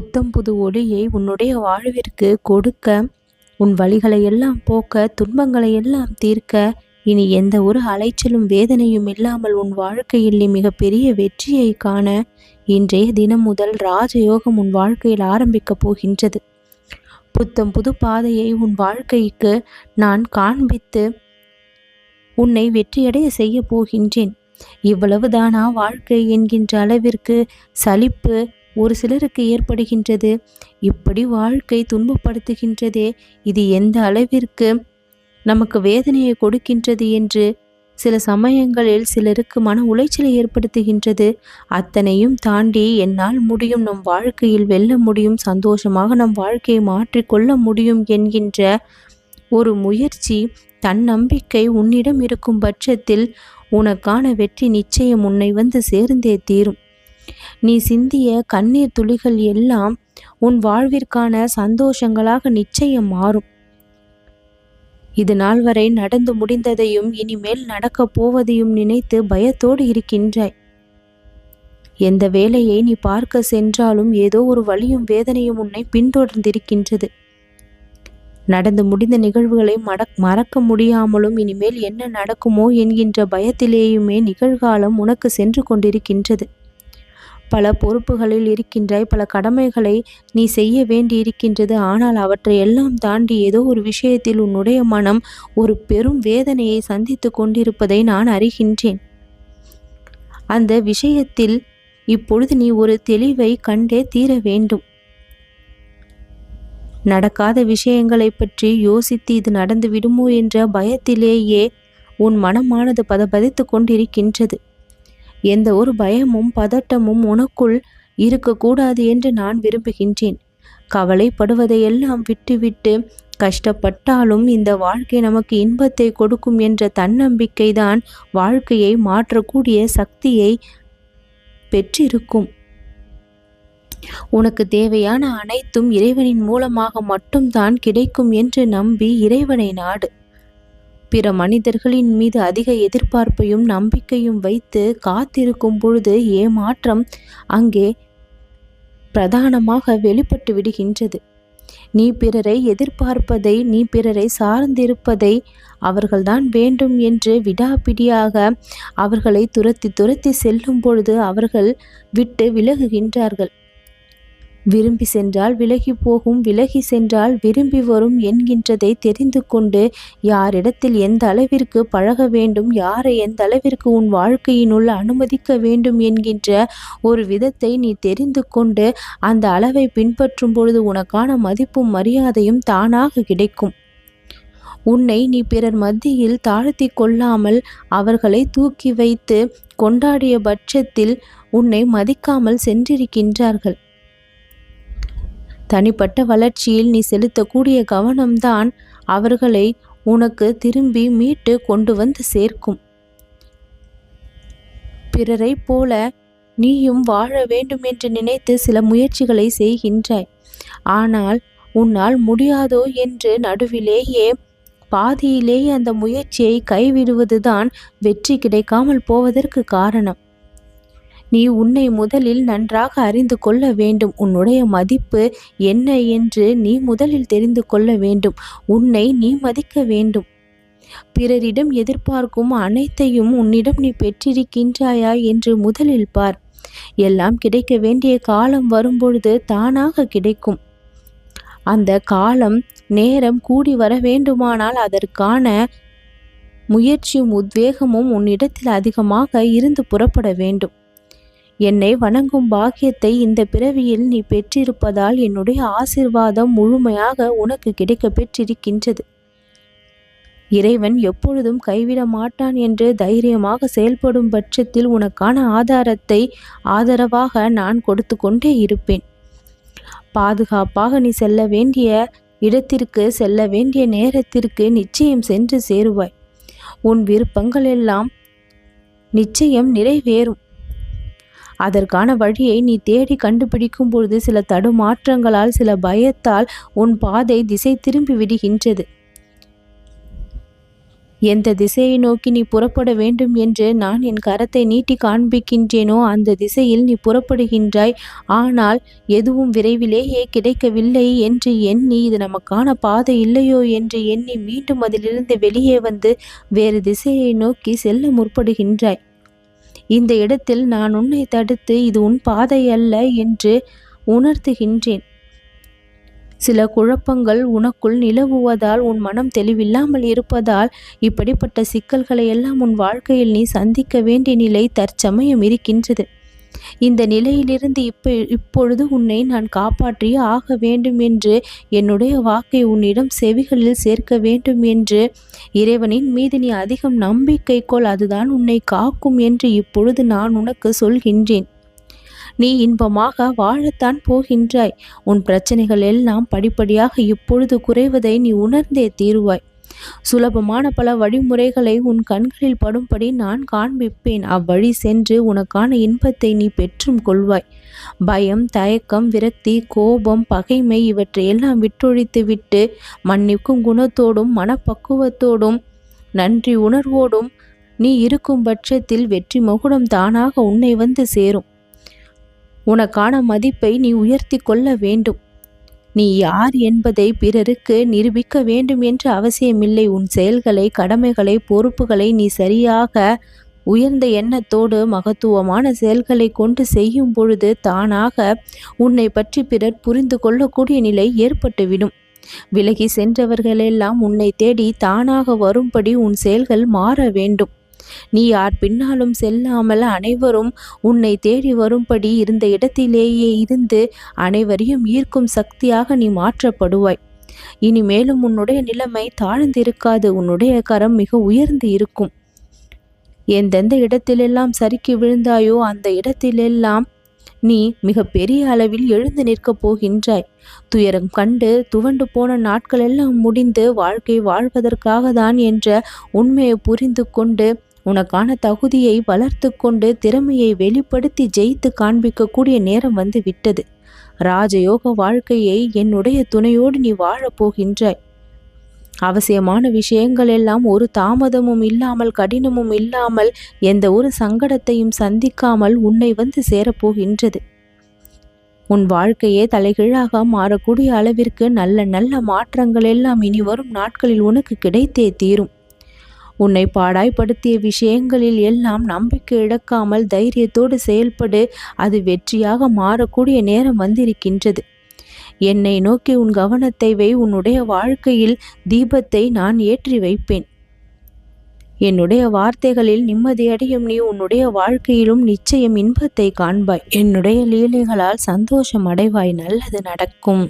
புத்தம் புது ஒளியை உன்னுடைய வாழ்விற்கு கொடுக்க உன் வழிகளை எல்லாம் போக்க துன்பங்களை எல்லாம் தீர்க்க இனி எந்த ஒரு அலைச்சலும் வேதனையும் இல்லாமல் உன் வாழ்க்கையில் நீ மிகப்பெரிய வெற்றியை காண இன்றைய தினம் முதல் ராஜயோகம் உன் வாழ்க்கையில் ஆரம்பிக்கப் போகின்றது. புத்தம் புது பாதையை உன் வாழ்க்கைக்கு நான் காண்பித்து உன்னை வெற்றியடைய செய்ய போகின்றேன். இவ்வளவுதானா வாழ்க்கை என்கின்ற அளவிற்கு சலிப்பு ஒரு சிலருக்கு ஏற்படுகின்றது. இப்படி வாழ்க்கை துன்பப்படுத்துகின்றதே இது எந்த அளவிற்கு நமக்கு வேதனையை கொடுக்கின்றது என்று சில சமயங்களில் சிலருக்கு மன உளைச்சலை ஏற்படுத்துகின்றது. அத்தனையும் தாண்டி என்னால் முடியும் நம் வாழ்க்கையில் வெல்ல முடியும் சந்தோஷமாக நம் வாழ்க்கையை மாற்றிக்கொள்ள முடியும் என்கின்ற ஒரு முயற்சி தன்னம்பிக்கை உன்னிடம் இருக்கும் பட்சத்தில் உனக்கான வெற்றி நிச்சயம் உன்னை வந்து சேர்ந்தே தீரும். நீ சிந்திய கண்ணீர் துளிகள் எல்லாம் உன் வாழ்விற்கான சந்தோஷங்களாக நிச்சயம் மாறும். இது நாள் வரை நடந்து முடிந்ததையும் இனிமேல் நடக்கப் போவதையும் நினைத்து பயத்தோடு இருக்கின்றாய். எந்த வேலையை நீ பார்க்க சென்றாலும் ஏதோ ஒரு வழியும் வேதனையும் உன்னை பின்தொடர்ந்திருக்கின்றது. நடந்து முடிந்த நிகழ்வுகளை மடக் மறக்க முடியாமலும் இனிமேல் என்ன நடக்குமோ என்கின்ற பயத்திலேயுமே நிகழ்காலம் உனக்கு சென்று கொண்டிருக்கின்றது. பல பொறுப்புகளில் இருக்கின்றாய் பல கடமைகளை நீ செய்ய வேண்டி இருக்கின்றது ஆனால் அவற்றை எல்லாம் தாண்டி ஏதோ ஒரு விஷயத்தில் உன்னுடைய மனம் ஒரு பெரும் வேதனையை சந்தித்து கொண்டிருப்பதை நான் அறிகின்றேன். அந்த விஷயத்தில் இப்பொழுது நீ ஒரு தெளிவை கண்டே தீர வேண்டும். நடக்காத விஷயங்களை பற்றி யோசித்து இது நடந்து விடுமோ என்ற பயத்திலேயே உன் மனமானது பதபதித்து கொண்டிருக்கின்றது. எந்த ஒரு பயமும் பதட்டமும் உனக்குள் இருக்கக்கூடாது என்று நான் விரும்புகின்றேன். கவலைப்படுவதையெல்லாம் விட்டுவிட்டு கஷ்டப்பட்டாலும் இந்த வாழ்க்கை நமக்கு இன்பத்தை கொடுக்கும் என்ற தன்னம்பிக்கைதான் வாழ்க்கையை மாற்றக்கூடிய சக்தியை பெற்றிருக்கும். உனக்கு தேவையான அனைத்தும் இறைவனின் மூலமாக மட்டும்தான் கிடைக்கும் என்று நம்பி இறைவனை நாடு. பிற மனிதர்களின் மீது அதிக எதிர்பார்ப்பையும் நம்பிக்கையும் வைத்து காத்திருக்கும் பொழுது ஏமாற்றம் அங்கே பிரதானமாக வெளிப்பட்டு விடுகின்றது. நீ பிறரை எதிர்பார்ப்பதை நீ பிறரை சார்ந்திருப்பதை அவர்கள்தான் வேண்டும் என்று விடாபிடியாக அவர்களை துரத்தி துரத்தி செல்லும் பொழுது அவர்கள் விட்டு விலகுகின்றார்கள். விரும்பி சென்றால் விலகி போகும் விலகி சென்றால் விரும்பி வரும் என்கின்றதை தெரிந்து கொண்டு யாரிடத்தில் எந்த அளவிற்கு பழக வேண்டும் யாரை எந்த அளவிற்கு உன் வாழ்க்கையினுள் அனுமதிக்க வேண்டும் என்கின்ற ஒரு விதத்தை நீ தெரிந்து கொண்டு அந்த அளவை பின்பற்றும் பொழுது உனக்கான மதிப்பும் மரியாதையும் தானாக கிடைக்கும். உன்னை நீ பிறர் மத்தியில் தாழ்த்தி கொள்ளாமல் அவர்களை தூக்கி வைத்து கொண்டாடிய பட்சத்தில் உன்னை மதிக்காமல் சென்றிருக்கின்றார்கள். தனிப்பட்ட வளர்ச்சியில் நீ செலுத்தக்கூடிய கவனம்தான் அவர்களை உனக்கு திரும்பி மீட்டு கொண்டு வந்து சேர்க்கும். பிறரை போல நீயும் வாழ வேண்டும் என்று நினைத்து சில முயற்சிகளை செய்கின்றாய். ஆனால் உன்னால் முடியாதோ என்று நடுவிலேயே பாதியிலேயே அந்த முயற்சியை கைவிடுவதுதான் வெற்றி கிடைக்காமல் போவதற்கு காரணம். நீ உன்னை முதலில் நன்றாக அறிந்து கொள்ள வேண்டும். உன்னுடைய மதிப்பு என்ன என்று நீ முதலில் தெரிந்து கொள்ள வேண்டும். உன்னை நீ மதிக்க வேண்டும். பிறரிடம் எதிர்பார்க்கும் அனைத்தையும் உன்னிடம் நீ பெற்றிருக்கின்றாயா என்று முதலில் பார். எல்லாம் கிடைக்க வேண்டிய காலம் வரும்பொழுது தானாக கிடைக்கும். அந்த காலம் நேரம் கூடி வர வேண்டுமானால் அதற்கான முயற்சியும் உத்வேகமும் உன்னிடத்தில் அதிகமாக இருந்து புறப்பட வேண்டும். என்னை வணங்கும் பாக்கியத்தை இந்த பிறவியில் நீ பெற்றிருப்பதால் என்னுடைய ஆசிர்வாதம் முழுமையாக உனக்கு கிடைக்க பெற்றிருக்கின்றது. இறைவன் எப்பொழுதும் கைவிட மாட்டான் என்று தைரியமாக செயல்படும் பட்சத்தில் உனக்கான ஆதாரத்தை ஆதரவாக நான் கொடுத்து கொண்டே இருப்பேன். பாதுகாப்பாக நீ செல்ல வேண்டிய இடத்திற்கு செல்ல வேண்டிய நேரத்திற்கு நிச்சயம் சென்று சேருவாய். உன் விருப்பங்கள் எல்லாம் நிச்சயம் நிறைவேறும். அதற்கான வழியை நீ தேடி கண்டுபிடிக்கும் பொழுது சில தடுமாற்றங்களால் சில பயத்தால் உன் பாதை திசை திரும்பி விடுகின்றது. எந்த திசையை நோக்கி நீ புறப்பட வேண்டும் என்று நான் என் கரத்தை நீட்டி காண்பிக்கின்றேனோ அந்த திசையில் நீ புறப்படுகின்றாய். ஆனால் எதுவும் விரைவிலேயே கிடைக்கவில்லை என்று எண்ணி இது நமக்கான பாதை இல்லையோ என்று எண்ணி மீண்டும் அதிலிருந்து வெளியே வந்து வேறு திசையை நோக்கி செல்ல முற்படுகின்றாய். இந்த இடத்தில் நான் உன்னை தடுத்து இது உன் பாதை அல்ல என்று உணர்த்துகின்றேன். சில குழப்பங்கள் உனக்குள் நிலவுவதால் உன் மனம் தெளிவில்லாமல் இருப்பதால் இப்படிப்பட்ட சிக்கல்களை எல்லாம் உன் வாழ்க்கையில் நீ சந்திக்க வேண்டிய நிலை தற்சமயம் இருக்கின்றது. இந்த நிலையிலிருந்து இப்ப இப்பொழுது உன்னை நான் காப்பாற்றியே ஆக வேண்டும் என்று என்னுடைய வாக்கை உன்னிடம் செவிகளில் சேர்க்க வேண்டும் என்று இறைவனின் மீது நீ அதிகம் நம்பிக்கை கொள் அதுதான் உன்னை காக்கும் என்று இப்பொழுது நான் உனக்கு சொல்கின்றேன். நீ இன்பமாக வாழத்தான் போகின்றாய். உன் பிரச்சனைகள் எல்லாம் படிப்படியாக இப்பொழுது குறைவதை நீ உணர்ந்தே தீருவாய். சுலபமான பல வழிமுறைகளை உன் கண்களில் படும்படி நான் காண்பிப்பேன். அவ்வழி சென்று உனக்கான இன்பத்தை நீ பெற்றும் கொள்வாய். பயம் தயக்கம் விரக்தி கோபம் பகைமை இவற்றையெல்லாம் விட்டொழித்து விட்டு மன்னிக்கும் குணத்தோடும் மனப்பக்குவத்தோடும் நன்றி உணர்வோடும் நீ இருக்கும் பட்சத்தில் வெற்றி மகுடம் தானாக உன்னை வந்து சேரும். உனக்கான மதிப்பை நீ உயர்த்தி கொள்ள வேண்டும். நீ யார் என்பதை பிறருக்கு நிரூபிக்க வேண்டும் என்ற அவசியமில்லை. உன் செயல்களை கடமைகளை பொறுப்புகளை நீ சரியாக உயர்ந்த எண்ணத்தோடு மகத்துவமான செயல்களை கொண்டு செய்யும் பொழுது தானாக உன்னை பற்றி பிறர் புரிந்து கொள்ளக்கூடிய நிலை ஏற்பட்டுவிடும். விலகி சென்றவர்களெல்லாம் உன்னை தேடி தானாக வரும்படி உன் செயல்கள் மாற வேண்டும். நீ யார் பின்னாலும் செல்லாமல் அனைவரும் உன்னை தேடி வரும்படி இருந்த இடத்திலேயே இருந்து அனைவரையும் ஈர்க்கும் சக்தியாக நீ மாற்றப்படுவாய். இனி மேலும் உன்னுடைய நிலைமை தாழ்ந்திருக்காது. உன்னுடைய கரம் மிக உயர்ந்து இருக்கும். எந்தெந்த இடத்திலெல்லாம் சறுக்கி விழுந்தாயோ அந்த இடத்திலெல்லாம் நீ மிக பெரிய அளவில் எழுந்து நிற்கப் போகின்றாய். துயரம் கண்டு துவண்டு போன நாட்கள் எல்லாம் முடிந்து வாழ்க்கை வாழ்வதற்காக தான் என்ற உண்மையை புரிந்து கொண்டு உனக்கான தகுதியை வளர்த்து கொண்டு திறமையை வெளிப்படுத்தி ஜெயித்து காண்பிக்கக்கூடிய நேரம் வந்து விட்டது. ராஜயோக வாழ்க்கையை என்னுடைய துணையோடு நீ வாழப்போகின்றாய் அவசியமான விஷயங்கள் எல்லாம் ஒரு தாமதமும் இல்லாமல் கடினமும் இல்லாமல் எந்த ஒரு சங்கடத்தையும் சந்திக்காமல் உன்னை வந்து சேரப்போகின்றது உன் வாழ்க்கையே தலைகீழாக மாறக்கூடிய அளவிற்கு நல்ல நல்ல மாற்றங்கள் எல்லாம் இனி வரும் நாட்களில் உனக்கு கிடைத்தே தீரும். உன்னை பாடாய்படுத்திய விஷயங்களில் எல்லாம் நம்பிக்கை இழக்காமல் தைரியத்தோடு செயல்படு. அது வெற்றியாக மாறக்கூடிய நேரம் வந்திருக்கின்றது. என்னை நோக்கி உன் கவனத்தை வை. உன்னுடைய வாழ்க்கையில் தீபத்தை நான் ஏற்றி வைப்பேன். என்னுடைய வார்த்தைகளில் நிம்மதியடையும் நீ உன்னுடைய வாழ்க்கையிலும் நிச்சயம் இன்பத்தை காண்பாய். என்னுடைய லீலைகளால் சந்தோஷம் அடைவாய். நல்லது நடக்கும்.